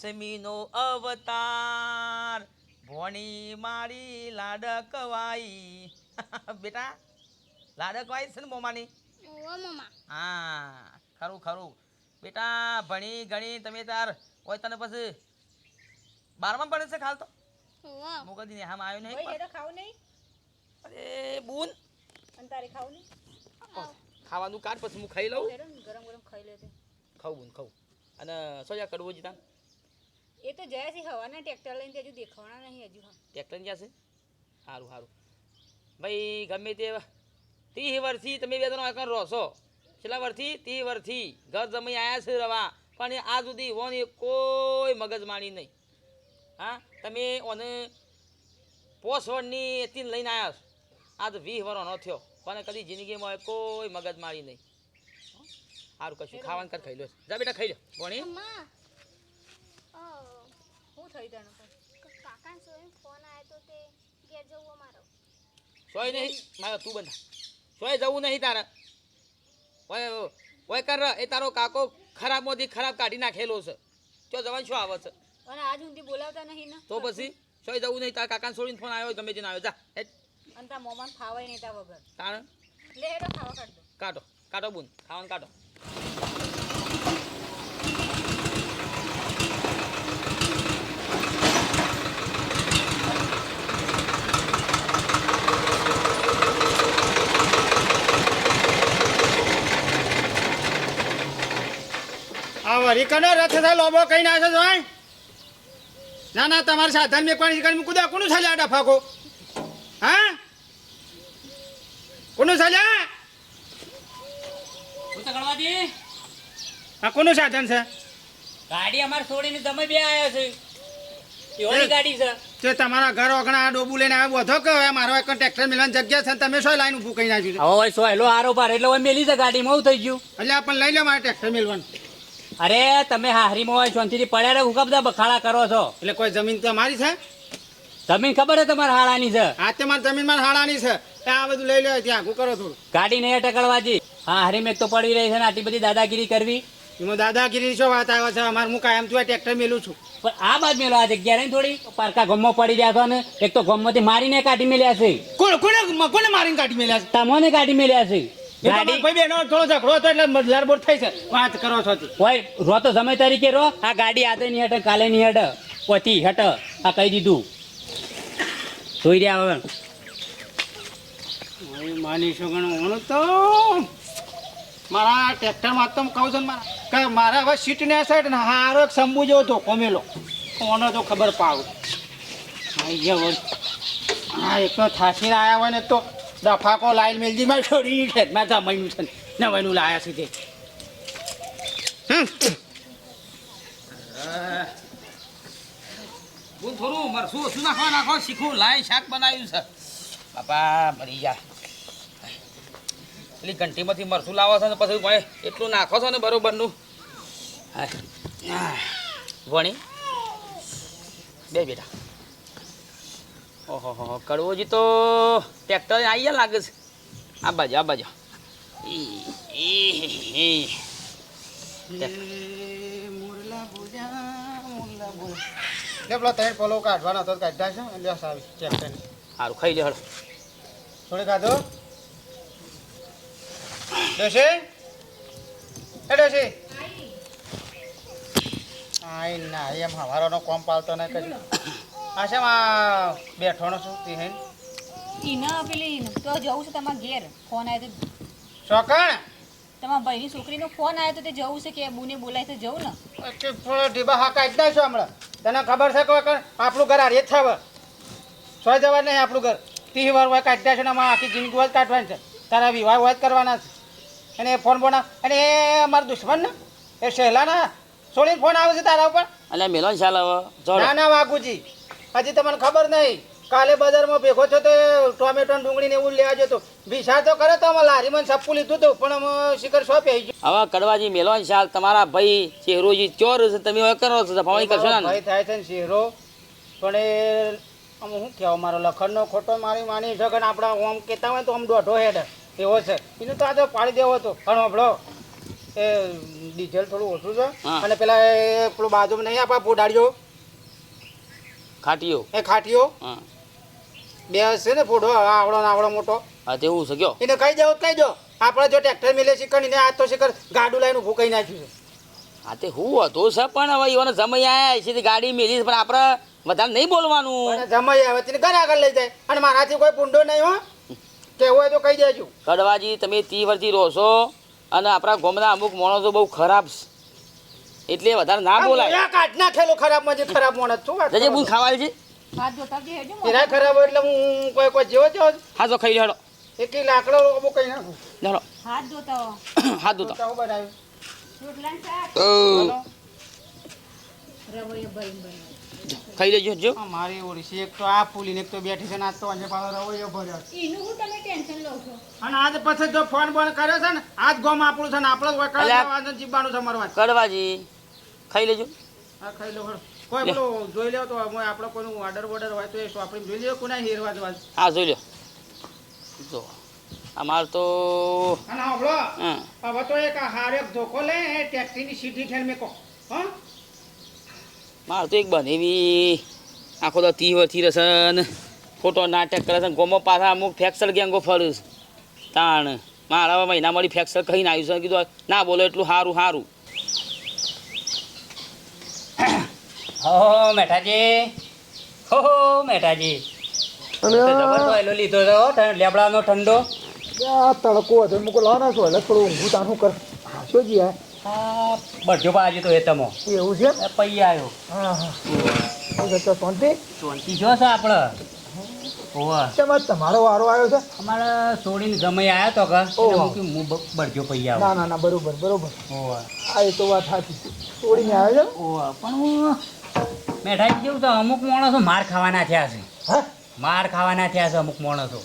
લક્ષ્મીનો અવતાર. ભોણી મારી લાડકવાઈ. બેટા લાડકવાઈ છે ને મોમાની? હા ખરું ખરું. બેટા ભણી ગણી તમે તાર હોય તને પછી બારમાં પડે છે ખાલ તો? હું કદી ને આમ આવ્યો નહીં ખાવ નહીં? અરે બૂન. તારે ખાવ નહીં? ખાવાનું કાઢ પછી હું ખાઈ લઉં. ગરમ ગરમ ખાઈ લે ખાવું બૂન ખાવું અને સોજા કડવું જીતા એ તો જયા છે હવાના ટ્રેક્ટર લઈને હજુ દેખાવાના નહીં હજુ હા. ટ્રેક્ટર જશે? સારું સારું ભાઈ ગમે તે ત્રીસ વર્ષથી તમે બે ત્રણ એકણ રહો છો. છેલ્લા વર્ષથી ત્રીસ વર્ષથી ઘર જમી આવ્યા છે રવા પણ આ સુધી ઓને કોઈ મગજ માણી નહીં. હા તમે ઓને પોસ વર્ષની એથી લઈને આવ્યા છો. આજ વીસ વર્ષનો થયો પણ કદી જિંદગીમાં કોઈ મગજ મારી નહીં. સારું કશું ખાવાનું કર ખાઈ લો. જા બેટા ખાઈ લો. ભણી થઈ તને પણ કાકા સોય ફોન આવ્યો તો તે ઘેર જવું મારો સોય નહીં મારે તું બંધા સોય જવું નહીં તારે. ઓય ઓય કર એ તારો કાકો ખરાબ ખરાબમાંથી ખરાબ કાઢી નાખેલો છે. તો જવાન શું આવે છે? અને આજ સુધી બોલાવતા નહીં ને? તો પછી? સોય જવું નહીં તારા કાકાને છોડીને ફોન આવ્યો ગમે તેને આવ્યો જા અને તારા મોમાન ફાવાય નહીં તા વગર. કારણ લે હેડો ખાવા કાઢ દો. કાઢો કાઢો બુન ખાવાનું કાઢો. આ વરી કનો રથ થાય લોબો કઈ ના છે જોઈ ના ના તમારે સાધન મેં પણ કુદા કોનું ચાલ્યા ડફાકો હા? કોનું ચાલ્યા આ? કોનું સાધન છે? ગાડી અમારે છોડીને તમે બે આવ્યા છે. એવાની ગાડી છે. તે તમારા ઘર ઓગણા આ ડોબુ લઈને આવ્યો વધો કે હવે મારો એક ટ્રેક્ટર મિલવાની જગ્યા છે તમે શું લાઈન ઊભું કરી નાખ્યું છે. હવે સોયલો આરો પાર એટલે મેલી છે ગાડીમાં મઉ થઈ ગયું. એટલે આપણને પણ લઈ લો મારે ટ્રેક્ટર મિલવાનું. અરે તમે હારી હોય શાંતિથી પડ્યા રહે હુકા બધા બખાડા કરો છો? એટલે કોઈ જમીન તમારી છે? જમીન ખબર છે તમારે હાળાની છે? આ તે મારી જમીન મારે હાડાની છે. આ બધું લઈ લો ત્યાં હું કરો થોડું ગાડી નહીં અટકળવાજી. હા હરીમ એક તો પડી રહી છે ને આટલી બધી દાદાગીરી કરવી. એમાં દાદાગીરી શું વાત આવે છે? અમારે હું કાયમ છું ટ્રેક્ટર મેલું છું. પણ આ બાદ મેલો આ જગ્યા નહીં થોડી પારકા ગમમાં પડી રહ્યા છો ને એક તો ગમમાંથી મારીને કાઢી મેલ્યા છે. કોણ કોને કોને મારીને કાઢી મેલ્યા છે? તમને કાઢી મેલ્યા છે. ગાડી ભાઈ બેનો થોડો ઝઘડો હતો એટલે લડબોડ થઈ છે વાત કરો છો. રો તો સમય તરીકે રો. આ ગાડી આજે નહીં હટે કાલે નહીં હટે પતી હટે આ કહી દીધું. જોઈ રહ્યા હવે. માની છોકરાનું તો? મારા ટ્રેક્ટરમાં તો કહું છું મારા. કે મારા હવે સીટ ને સાઈડ ને હારો શંભુ જેવો તો કોમેલો કોનો તો ખબર પાવ આ ગયા એક તો થાસીને આવ્યા હોય ને તો દફાકો લાઈન મેલજી માં છોડી છે મેં જમાઈનું છે ને વહીનું લાયા છે તે. બુન થોડું મરસું ઓછું નાખો નાખો? શીખું લાય શાક બનાવ્યું છે. બાપા મરી જા પેલી ઘંટીમાંથી મરસું લાવો છો ને પછી ભાઈ એટલું નાખો છો ને બરોબરનું. વણી. બે બેટા. ઓહો કડવોજી તો ટ્રેક્ટર આવી ગયા લાગે છે. આ બાજુ આ બાજુ. પેલો ત્રણ પોલો કાઢવાનો હતો કાઢતા છે એટલે આવી ટ્રેક્ટર સારું ખાઈ લે હળ થોડી ખાધો? ડોશી? એ ડોશી? આઈ ના એમ હવારોનો કોમ પાલતો નહીં કશું આ શેમ આ બેઠોનો છું તી ઈના પેલી તો જવું છે તમારા ઘેર. ફોન આવ્યો તો ચોકણ? તમારા ભાઈની છોકરીનો ફોન આવ્યો તો તે જવું છે કે બુને બોલાય તો જવું ને? થોડો ઢીબા હા કાઢી નાખશો હમણાં. તને ખબર છે કે આપણું ઘર હારે જ છે હવે. સો જવા નહીં આપણું ઘર. વાર હોય કાઢી નાખશો ને અમારે આખી જિંદગી હોય કાઢવાની છે. તારા વિવાહ હોય કરવાના છે. અને એ ફોન બોના અને એ અમારા દુશ્મન ને? એ સહેલાના છોડીને ફોન આવે છે તારા ઉપર? અને મેલો ને ચાલ હવે. ના ના વાઘુજી. હજી તમને ખબર નહીં. કાલે બજારમાં ભેગો છો તો ટોમેટો ડુંગળી ને એવું લેવા જતો વિચાર તો કરે તો અમે લારીમાં સપ્પુ લીધું હતું પણ અમે શિખર શોપે આવી ગયું. હવે કડવાજી મેલવાન શાલ તમારા ભાઈ ચહેરોજી ચોર છે તમે હવે કરો છો ફવાણી કરશો ને? ભાઈ થાય છે ને શેરો પણ એ આમ શું કહેવા મારો લખનનો ખોટો મારી માની છે કે આપણા આમ કહેતા હોય તો આમ દોઢો હેડ. એવો છે. એનું તો આ તો પાડી દેવો હતો. પણ આપણો એ ડીઝલ થોડું ઓછું છે. અને પેલા પેલું બાજુ નહીં આપા પોડાડીઓ ખાટીઓ. એ ખાટીઓ? હા. બે છે ને ફોડો આવડો ને આવડો મોટો. હા તેવું છે ગયો એને કહી દો કહી દો. આપણે જો ટ્રેક્ટર મિલે શીખર ને આ તો શીખર ગાડું લઈને ફૂંકાઈ નાખ્યું છે. હા તે હું હતો છે પણ હવે એવાનો સમય આવ્યા છે ગાડી મેલી પણ આપણે વધારે નહીં બોલવાનું. જમાઈ આવે તેને ઘર આગળ લઈ જાય. અને મારાથી કોઈ પૂંડો નહીં હો. કેવું હોય તો કહી દેજો. કડવાજી તમે તી વર્ષથી રહો છો. અને આપણા ગામના અમુક માણસો બહુ ખરાબ છે. એટલે વધારે ના બોલાય. આ કાઢ નાખેલો ખરાબમાં જે ખરાબ માણસ છું વાત જજે બુન છો? ખાવાની છે એના ખરાબ હોય એટલે હું કોઈ કોઈ જેવો જેવો હા તો ખાઈ લેડો એક લાકડો બો કઈ ના ચાલો હાથ ધોતો હાથ ધોતો તો. બનાવ્યું ને ખાઈ લેજો જો. મારી ઓળખી એક તો આ ફૂલીને એક તો બેઠી છે ને આજ તો આજે પાછો રવૈયો ભર્યો. એનું હું તમે ટેન્શન લો છો? અને આજ પછી જો ફોન બોન કર્યો છે ને આજ ગોમ આપણું છે ને આપણે જ વકાળ વાંધો જીબાનું છે, છે. કડવાજી. ખાઈ લેજો. હા ખાઈ લો કોઈ પેલું જોઈ લેવો તો આપણો કોઈનું ઓર્ડર બોર્ડર હોય તો એ જોઈ લેવો કોના હેરવા જવા. હા જોઈ લો જો અમાર તો હવે તો એક આ ધોકો લે ટેક્સીની સીધી ઠેર મેકો હા? માર તો એક બનેવી આખો તો તી વથી રસન ખોટો નાટક કરે છે ગોમો પાછા અમુક ફેક્સર ગેંગો ફરું તાણ. મારા મહિના મળી ફેક્સર કહીને આવ્યું છે. કીધું ના બોલો એટલું સારું સારું. હો મેઠાજી. હો હો મેઠાજી. અને તો જબર ટોયલો લીધો હતો લેબડાનો ઠંડો. આ તડકો હતો મૂકો લાવના છો એટલે થોડું ઊંઘું તાનું કર. હાશો જી આ આ બાજુ તો એ તમો. એવું છે? પૈ આવ્યો હા હા. શું છે શાંતિ? ચોંતી જો છે આપણે તમારો વારો આવ્યો છે? અમારે છોડીને જમાઈ આવ્યો તો કે. હું કીધું હું બ- ના ના ના બરોબર બરોબર. આ એ તો વાત સાચી. છે તોડીને આવ્યો ઓવા પણ હું મેઠાઈ કેવું તો અમુક માણસો માર ખાવાના થયા છે. હા? માર ખાવાના થયા છે અમુક માણસો.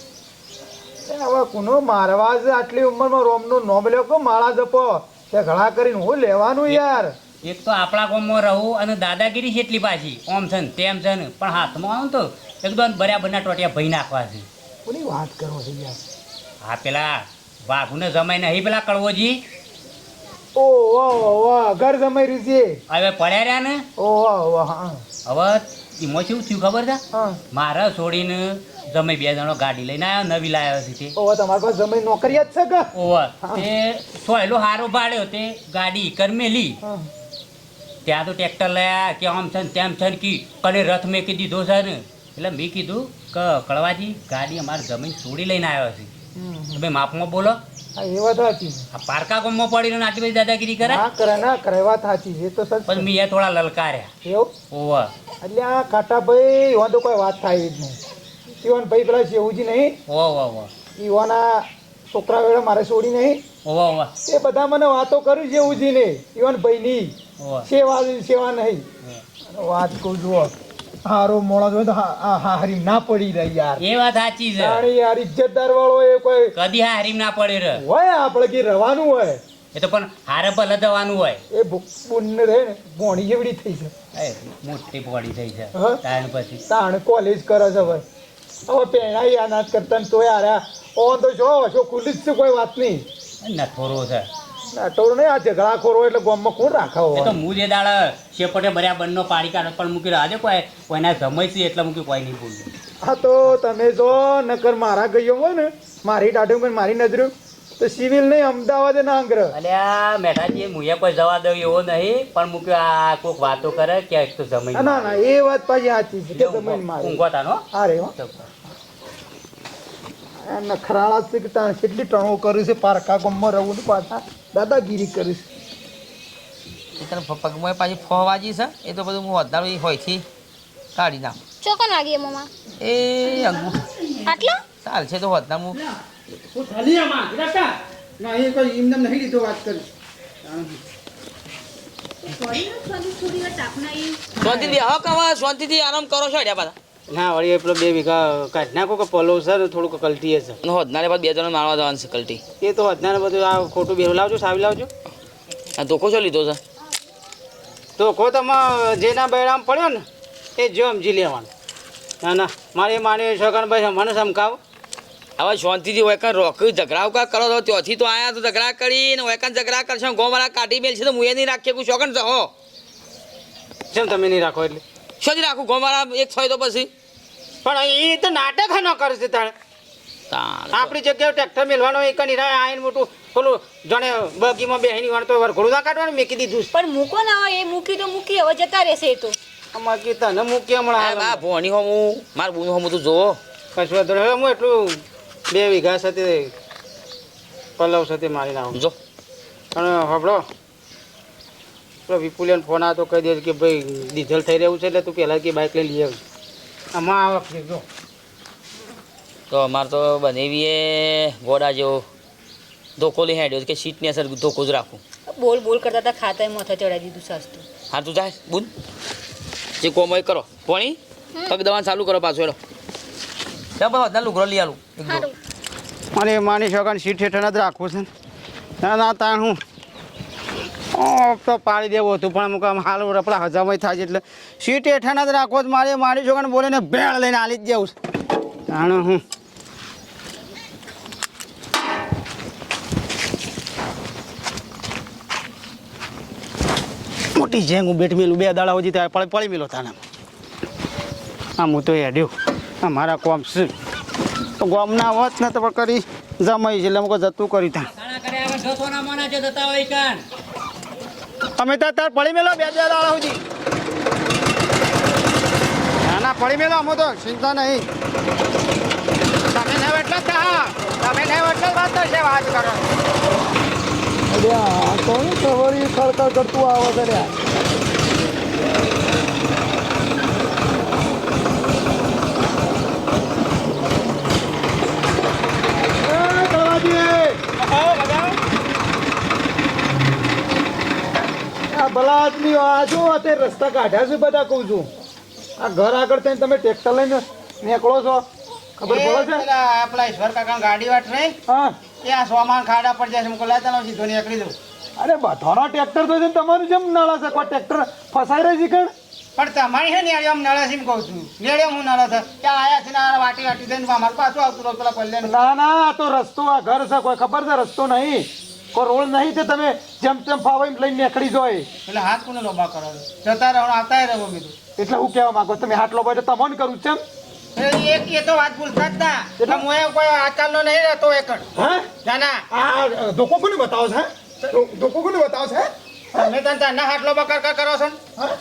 હવે કુનો મારવા જ આટલી ઉંમરમાં રોમનું નોમ લ્યો કો માળા જપો. તે ઘણા કરીને હું લેવાનું યાર. એક તો આપણા ગામમાં રહું અને દાદાગીરી છે એટલી પાછી. ઓમ છે ને તેમ છે ને. પણ હાથમાં આવું તો એકદમ બરાબરના ટોટિયા ભઈ નાખવા છે. કોની વાત કરો છો યાર? હા પેલા વાઘુને જમાઈ નહીં પેલા કડવોજી ઓ વાહ વાહ ઘર જમાઈ રહ્યું છે. હવે પડ્યા રહ્યા ને? ઓ વાહ વાહ હવે એમાં શું થયું ખબર છે? મારા છોડીને જમાઈ બે જણો ગાડી લઈને આવ્યો નવી લાવ્યો છે તે. ઓ તમારી પાસે જમાઈ નોકરિયાત છે કે? ઓવર તે સોયલો હારો ભાડ્યો તે ગાડી કરમેલી. ત્યાં તો ટ્રેક્ટર લયા કે આમ છે તેમ છે કી કને રથ મેં કીધી દીધો છે ને. એટલે મેં કીધું કે કળવાજી ગાડી અમારે જમીન છોડી લઈને આવ્યો છે. તમે માપમાં બોલો. વાત સાચી આ પારકા ગામમાં પડીને આટલી બધી દાદાગીરી કરે? ના કરે ના કરે વાત સાચી છે. એ તો સચ પણ મેં થોડા લલકાર્યા. એવું? ઓવર એટલે આ કાટાભાઈ એવા તો કોઈ વાત થાય જ નહીં. ઈવન ભાઈ પેલા શેવુજી નહીં. ઓ વાહ વાહ ઈવાના છોકરા વેળા મારે છોડી નહીં. ઓ ઓ એ બધા મને વાતો કરી શેવુજી ને ઈવન ભાઈની સેવા સેવા નહીં. વાત કહું જુઓ હારો મોળા હોય તો હા- આ હારી ના પડી રહી યાર. એ વાત સાચી છે. જાણી યાર ઇજ્જતદાર વાળો એ કોઈ કદી હારી ના પડે રે હોય આપણે કે રવાનું હોય? એ તો પણ હારે ભલે જવાનું હોય. એ બુન રે ભોણી જેવડી થઈ છે. એ મોટી પોડી થઈ છે? તાણ પછી. તાણ કોલેજ કરે છે ભાઈ હવે આ નાચ કરતા તો તોય આર્યા ઓન તો જો છો ખુલ્લી જ છે કોઈ વાત નહીં. નથોરો છે. નાટોર નહીં આ ઝઘડા એટલે ગામમાં કોણ રાખાવ તો હું જે દાડા શેપટે ભર્યા બંને પાડી કાઢો પણ મૂકી આજે કોઈ કોઈના સમય છે એટલે મૂકી કોઈ નહીં બોલ્યું હા તો તમે જો નકર મારા ગયો હોય ને મારી દાઢું કરીને મારી નજરું તો સિવિલ નહીં અમદાવાદ ના અંગ્રહ અલ્યા મેઠાજી મુએ પર જવા દઉં એવો નહીં પણ મૂક્યો આ કોઈક વાતો કરે કે તો જમી ના ના એ વાત પાછી સાચી છે કે મારી. હા. આ નખરાળા છે કે ત્યાં કેટલી ટણો કર્યું છે પારકા ગમમાં રહું પાછા દાદાગીરી કરીશ છે તને પગમાં પાછી ફવાજી છે એ તો બધું હું વધારો એ હોયથી કાઢી નાખ ચોકન વાગીએ મમ્મા એ અંગુ આટલો ચાલ છે તો વધાર હું હું ખાલી આમાં જરાકા ના એ કોઈ એમને નહીં લીધો વાત કરી શાંતિથી હવે કવા શાંતિથી આરામ કરો છો અડ્યા પાછા ના વળી એ પેલો બે વીઘા કાઢી નાખો કે પલો સર થોડુંક કલટી હશે. હોદનાને બાદ બે જણ મારવા જવાનું છે કલટી. એ તો હોદનાને બધું આ ખોટું બેરું લાવજો સાવી લાવજો. આ ધોકો છો લીધો છે? તો તમે જેના બૈરામ પડ્યો ને એ જો સમજી લેવાનું. ના ના મારે માને છોકરાને ભાઈ મને સમકાવ. હવે શાંતિથી વેકન રોક ઝઘડા કા કરો તો ત્યાંથી તો આયા તો ઝઘડા કરીને વેકન ઝઘડા કરશે ગોમારા કાઢી મેલ છે તો હું એ નહીં રાખીએ કોઈ શોખન હો. જેમ તમે નહીં રાખો એટલે. શું રાખું ગોમારા એક થાય તો પછી. પણ એ તો નાટક ન કરે છે તાણે. આપણી જગ્યાએ ટ્રેક્ટર મેલવાનો એક નિરાય આઈન મોટું પેલું જણે બગીમાં બેહીની વણતો વરઘોડું ના કાઢવાનું મેં દીધું દૂસ પણ મૂકો ના હોય એ મૂકી તો મૂકી હવે જતા રહેશે એ તો. અમાર કે તને મૂકી હમણાં બા ભોણી હો હું માર બુન હો હું તું જોવો. કશું વાંધો હવે હું એટલું બે વીઘા સાથે પલવ સાથે મારી નાખું. જો. પણ હબળો. પેલો વિપુલિયન ફોન આવ્યો તો કહી દે કે ભાઈ ડીઝલ થઈ રહ્યું છે એટલે તું પહેલાં કે બાઇક લઈ લઈ આવી આમાં આ વખતે જો. તો અમારે તો બનાવીએ ગોડા જેવો. ધોકો લઈ હેડ્યો છે કે સીટની અસર ધોકો જ રાખું. બોલ બોલ કરતા હતા ખાતા માથા ચડાવી દીધું સસ્તું હા તું જાય બુન. જે કોમય કરો. પોણી પગ દવા ચાલુ કરો પાછું એનો ચાલ બસ ના લુગડો લઈ આલું. અને માની શકાને સીટ હેઠળ જ રાખવું છે ને. ના ના તાણ હું. તો પાડી દેવું હતું પણ અમુક આમ હાલ રપડા હજામય થાય છે એટલે સીટ હેઠા જ રાખવો જ મારે, મારી છોકરાને બોલીને ભેળ લઈને આલી જ જવું તાણ હું. મોટી જેંગ હું બેઠ મેલું, બે દાડા સુધી ત્યાં પડી પડી મેલો તાને આમ હું તો હેડ્યો. આ મારા કોમ છે. તો ગોમના હોત ને તો કરી જમાઈ છે, એટલે અમુક જતું કરી તા તાણા કરે હવે દસો ના મોના જે જતા હોય કાન અમે તો તાર પડી મેલો બે બે દાડા સુધી. ના ના, પડી મેલો અમે તો, ચિંતા નહીં. તમે ને એટલે જ તમે ને એટલે જ વાત થશે, વાત કરો. કોણ ખડખડ કરતું આવે છે રે એ, કળવાજી! આ ભલા આદમી આ જો અત્યારે રસ્તા કાઢ્યા છે બધા કહું છું. આ ઘર આગળ થઈને તમે ટ્રેક્ટર લઈને નીકળો છો. ખબર પડે છે? આપણા ઈશ્વર કાકા ગાડી વાટ રહી હા. એ આ સોમાન ખાડા પર જાય છે મુકો લાતા નો સીધો નીકળી દઉં. અરે બધાનો ટ્રેક્ટર તો છે તમારું જેમ નાળા છે. કોઈ ટ્રેક્ટર ફસાઈ રહી છે કણ? પણ તમારી છે ને આમ નળા સીમ કહું છું. નેડે હું નળા છે. ત્યાં આયા છે ને વાટી વાટી થઈને અમારે પાછું આવતું રહું પેલા પલ્લે ના ના આ તો રસ્તો આ ઘર છે. કોઈ ખબર છે? રસ્તો નહીં. કોઈ રોડ નહીં તે તમે જેમ તેમ ફાવે એમ લઈને નીકળી જાય. એટલે હાથ કોને લોબા કરો? છો? જતા રહો આવતા રહો બીજું એટલે હું કહેવા માંગો તમે હાટલો ભાઈ તો તમને કરું છે એક એ તો વાત ભૂલતા જ ના. એટલે? હું કોઈ આજકાલનો નહીં રહેતો એકડ હા? ના ના આ ધોકો કોને બતાવો છે ધોકો કોને બતાવો છે તમે તને તારના હાટલો બકર કા કરો છો હા?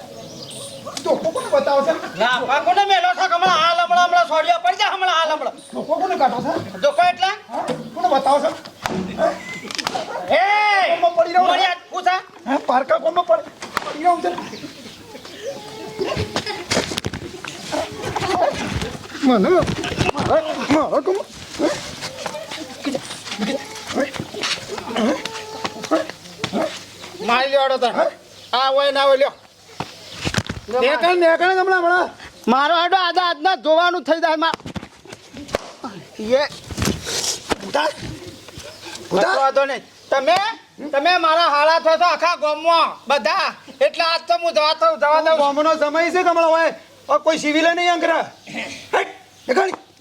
ધોકો કોને બતાવો છે ના મેલો છો હમણાં હાલ હમણાં હમણાં સોડિયો પડી હમણાં હાલ હમણાં. ધોકો કોને કાઢો છે ધોકો એટલે? કોને બતાવો છે એ કોમાં પડી રહ્યો મોડી પૂછા. હે પારકા કોમાં પડી? પડી રહ્યો છે મને? મારા? મારા મારી લેવાડો તને આ હોય ના હોય લ્યો. નેકળ નેકળ હમણાં હમણાં. મારો આડો આદા આજના જોવાનું થઈ જાય માં ઉતાર કશો વાંધો નહીં. તમે? તમે મારા હાલા છો તો આખા ગામમાં. બધા. એટલે આજ તો હું જવા થઉં જવા દઉં ગામનો સમય છે કમળો હોય કોઈ સિવિલે નહીં અંકરા.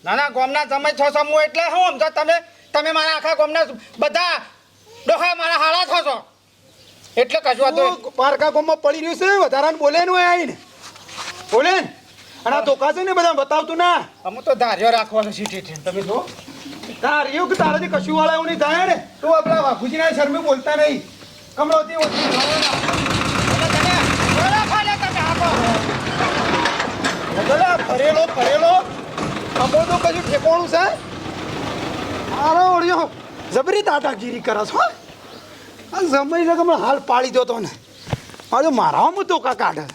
ના ના ગામના સમય છો સમૂહ એટલે હું સમજો તમે. તમે મારા આખા ગામના બધા ડોહા મારા હાલા છો છો. એટલે કશું વાંધો પારકા ગામમાં પડી રહ્યું છે વધારાને બોલે નું આવીને બોલે અને આ ધોકા છે ને બધા બતાવતું ના. અમે તો ધાર્યો રાખવાનો સીટી તમે જો તાર એવું કે તારાથી કશું વાળા એવું નહીં થાય ને, તું આપણા બાપુજીના શરમે બોલતા નહીં. કમળોથી ઓછી ફરેલો ફરેલો. અમો તો કશું ઠેકોણું છે. આરો ઓળ્યો. જબરી દાદાગીરી કરો છો આ છે હમણાં હાલ પાડી દો તો ને મારો મારામાં તો કા કાઢે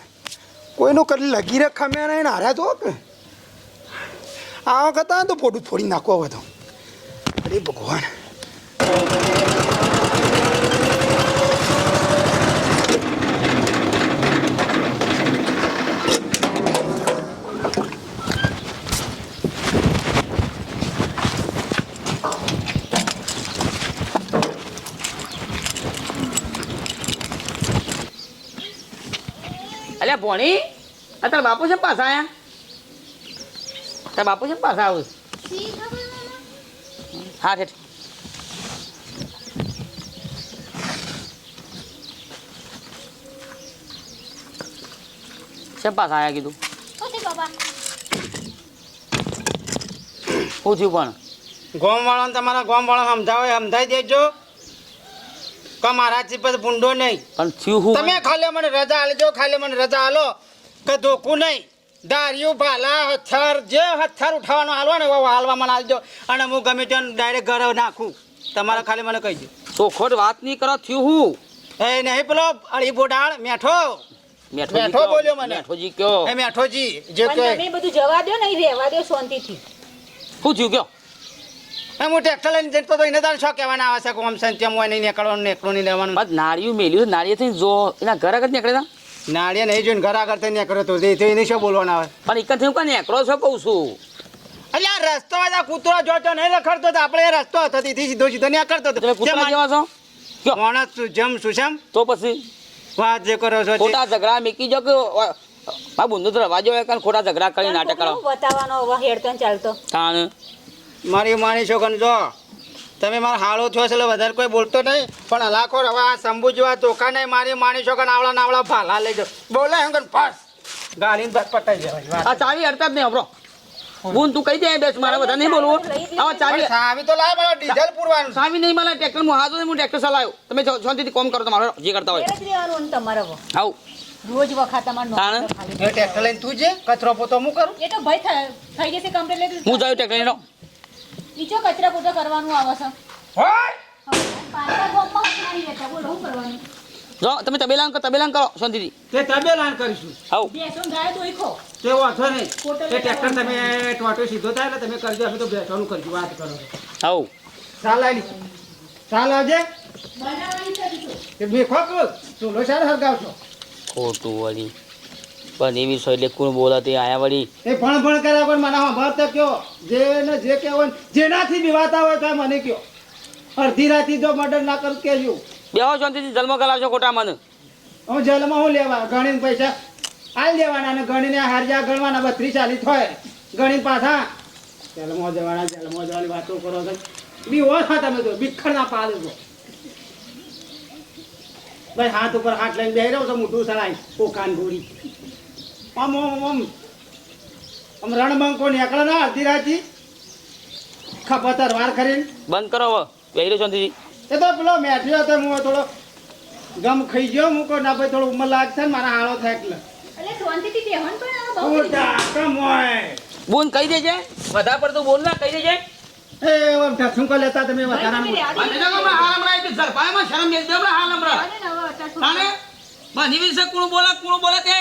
કોઈનો કરી લગી રે ખમે નહીં હાર્યા તો આ વખત તો પોટું ફોડી નાખો તો. અરે ભગવાન અલ્યા ભોણી આ તારા બાપુ છે ને પાછા આયા તારા બાપુ છે ને પાછા આવું શી ખબર મામા હા ઠેઠ. શેમ પાસ આયા કીધું? શું થયું પણ? ગોમ વાળાને તમારા ગોમ વાળા સમજાવે સમજાવી દેજો. કે મારાથી પછી ભૂંડો નહીં. પણ થયું તમે ખાલી મને રજા આલજો ખાલી મને રજા આલો. કે ધોકું નહીં. દારિયું ભાલા હથર જે હથર ઉઠાવવાનું હાલવા ને એવો હાલવા મને હાલજો અને હું ગમે ત્યાં ડાયરેક્ટ ઘરે નાખું. તમારે ખાલી મને કહી તો ખોટ વાત નહીં કરો થયું હું. એ નહીં પેલો અળી બોડાળ મેઠો. મેઠો બોલ્યો મને. મેઠોજી કયો એ મેઠોજી જે કે તમે બધું જવા દો નહીં રહેવા દો શાંતિથી. શું થયું કયો હું ટ્રેક્ટર લઈને જતો તો એને તારે શું કહેવાના આવે છે? કોમ છે તેમ હોય નહીં નીકળવાનું નીકળું નહીં લેવાનું બસ નાળિયું મેલ્યું છે જો એના ઘર આગળ નીકળે હતા? નાળિયા નહીં જોઈને ઘર આગળ થઈને નીકળ્યો તો તે એને શું બોલવાના આવે પણ એક થયું કાંઈ નીકળો છો કહું છું? એટલે આ રસ્તો આ કૂતરો જોતો નહીં રખડતો તો આપણે રસ્તો હતો તેથી સીધો સીધો ન્યા કરતો તમે કૂતરા જેવા છો? માણસ જેમ શું છે તો પછી? વાત જે કરો છો ખોટા ઝઘડા મીકી જો કે આ બુંદુ તો રવા જો કારણ ખોટા ઝઘડા કરી નાટક કરો. બતાવવાનો હવે હેડતો ચાલતો. તાણ. મારી માની છોકન જો. તમે મારા હાળો છો એટલે વધારે કોઈ બોલતો નહીં. પણ હલાખો હવે આ શંભુ જેવા ચોખા નહીં મારી માની છો આવડા નાવડા ભાલા લઈ જાઓ. બોલે એમ કે ફાસ. ગાડીને બસ પટાઈ જવાય આ ચાવી હડતા જ નહીં હબરો બુન તું કઈ દે બેસ મારે બધા નહીં બોલવું. આવા ચાવી સાવી તો લાવ મારા ડીઝલ પૂરવાનું. સાવી નહીં મારા ટ્રેક્ટર હું હાથ હું ટ્રેક્ટર ચલાવ્યો. તમે શાંતિથી કોમ કરો તમારો જે કરતા હોય. તમારે. આવું. રોજ વખત તમારે ટ્રેક્ટર લઈને તું જે કચરો પોતો હું કરું? એ તો ભાઈ થઈ જશે કમ્પ્લેટ હું જાઉં ટ્રેક્ટર લઈને કચરા પોતા કરવાનું આવે છે. હોય? પાછા ગામમાં ઉતરી જતા, બોલો શું કરવાનું? જો તમે તબેલાન કરો તબેલાન કરો શાંતિથી. તે તબેલાન કરીશું. આવું. ગાય તે વાંધો નહીં. તે ટ્રેક્ટર તમે ટોટો સીધો થાય એટલે તમે કરજો અમે તો બેસવાનું કરજો વાત કરો. આવું. ચાલ આવી. ચાલ આવજે. બનાવવાની છે બીજું. તે મેખો ચૂલો સારો હરગાવશો. ખોટું વળી. પણ એવી સો એટલે કોણ બોલા તે આયા વળી. એ ભણ ભણ કર્યા પણ મને સાંભળતો કયો. જે ને જે કહેવાય ને, જેનાથી બીવાતા હોય તો મને કયો. અડધી રાતી જો મર્ડર ના કરું કેજો. બેહો શાંતિથી જલમો કરાવશો ખોટા મને. હું જેલમાં હું લેવા? ગણીને પૈસા. આલ લેવાના અને ગણીને હારજા ગણવાના બત્રીસ ચાલીસ હોય. ગણી પાછા. જલમો જવાના જલમો જવાની વાતો કરો છો. બી ઓછા તમે તો બિખર ના પાડો છો. ભાઈ હાથ ઉપર હાથ લઈને બેહી રહ્યો છો મોટું સરાય કોકાન ગોળી. આમ આમ આમ આમ. રણબંકો નીકળે ના અડધી રાતી ખપતર વાર કરીને. બંધ કરો હવે. રહ્યો એ તો પેલો મેઠ્યો હતો હું થોડો ગમ ખાઈ ગયો હું કહું ના ભાઈ થોડો ઉંમર લાગશે ને મારા હાળો થાય એટલે. બોન કહી દેજે. વધારે પડતું બોલ ના કહી દેજે. એ ઓમ લેતા તમે વધારાનું તમે અને રેડી જગો માં હાલ હમણાં એક ઝડપાયમાં શરમ મેલ દેવડા હાલ હમણાં. અને હવે અત્યારે શું તાને બની વિશે કોણ બોલા કોણ બોલા તે.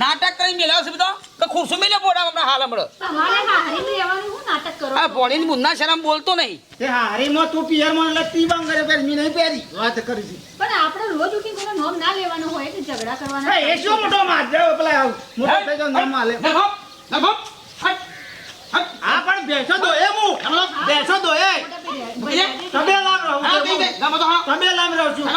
નાટક કરી મેલાવ છે બધો? તો ખુરશો મેલે બોડા હમણાં હાલ હમણાં. તમારે હારીને રહેવાનું હું નાટક કરો? આ બોડીની મુન્ના શરમ બોલતો નહીં. તે હારીમાં તું પિયરમાં લગતી પર મી નહીં પહેરી. વાત કરી છે પણ આપણે રોજ ઉઠી કોનો નોમ ના લેવાનો હોય એટલે ઝઘડા કરવાના એ શું મોટો માર જાવ પેલા મોટો થઈ જાવ નામ આલે. નભો નભો હટ હટ પણ બેસો તો એ હું. બેસો તો એ. તમે લામ રહો તમે દે લામ રહું છું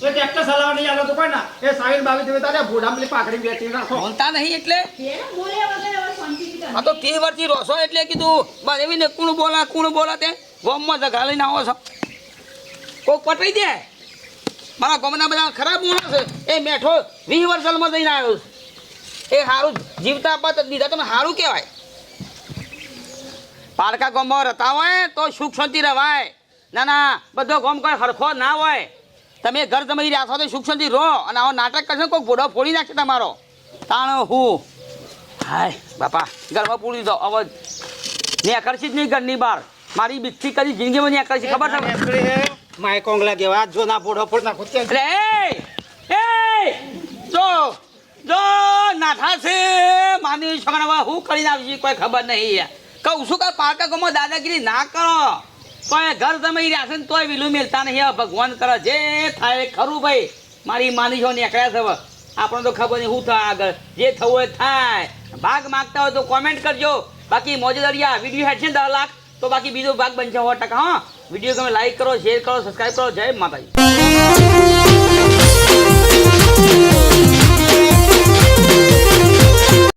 હેલો ટ્રેક્ટર ચલાવવા નહીં આલો તો ના. એ સાઈડ બાવી તમે તારે ભોડામાં પાકડી બેઠી રાખો. બોલતા નહીં એટલે? આ તો વર્ષથી રોસો કીધું? બસ એવી ને કોણ બોલા કુણ બોલા તે. ગોમમાં ઝઘડા લઈને આવો છો. કોક પટાઈ દે. મારા ગોમના બધા ખરાબ માણસ છે. એ મેઠો વીસ વર્ષમાં જઈને આવ્યો એ સારું જીવતા પત દીધા તમે સારું કહેવાય. પારકા ગોમમાં રહેતા હોય તો સુખ શાંતિ રહેવાય ના ના બધો ગોમ કોઈ હરખો ના હોય. તમે ઘર જમાઈ રહ્યા છો તો સુખ શાંતિ રહો અને આવો નાટક કરશો કોઈ ઘોડો ફોડી નાખશે તમારો. તાણ હું? હાય બાપા ઘરમાં પૂરી દો હવે ને આકર્ષિત નહીં ઘરની બહાર. મારી બીકથી કદી જિંદગીમાં નહીં આકર્ષિત ખબર છે? માય કોંગલા કેવા જો ના ફોડો ફોડ નાખો એટલે એ જો જો નાથા છે માની છોકરા હું કરીને આવશે કોઈ ખબર નહીં કહું છું કે પાકા ગમો દાદાગીરી ના કરો. કોઈ ઘર જમાઈ રહ્યા છે ને તોય વિલું મેલતા નહીં. ભગવાન કરે જે થાય ખરું ભાઈ. મારી માની છો નીકળ્યા છે હવે. આપણને તો ખબર નહીં શું થાય આગળ. જે થવું હોય થાય. ભાગ માગતા હોય તો કોમેન્ટ કરજો. બાકી મોજે દરિયા વીડિયો હેડ છે દસ લાખ, તો બાકી બીજો ભાગ બનશે સો ટકા, હા. વીડિયો તમે લાઈક કરો શેર કરો સબસ્ક્રાઈબ કરો. જય માતાજી.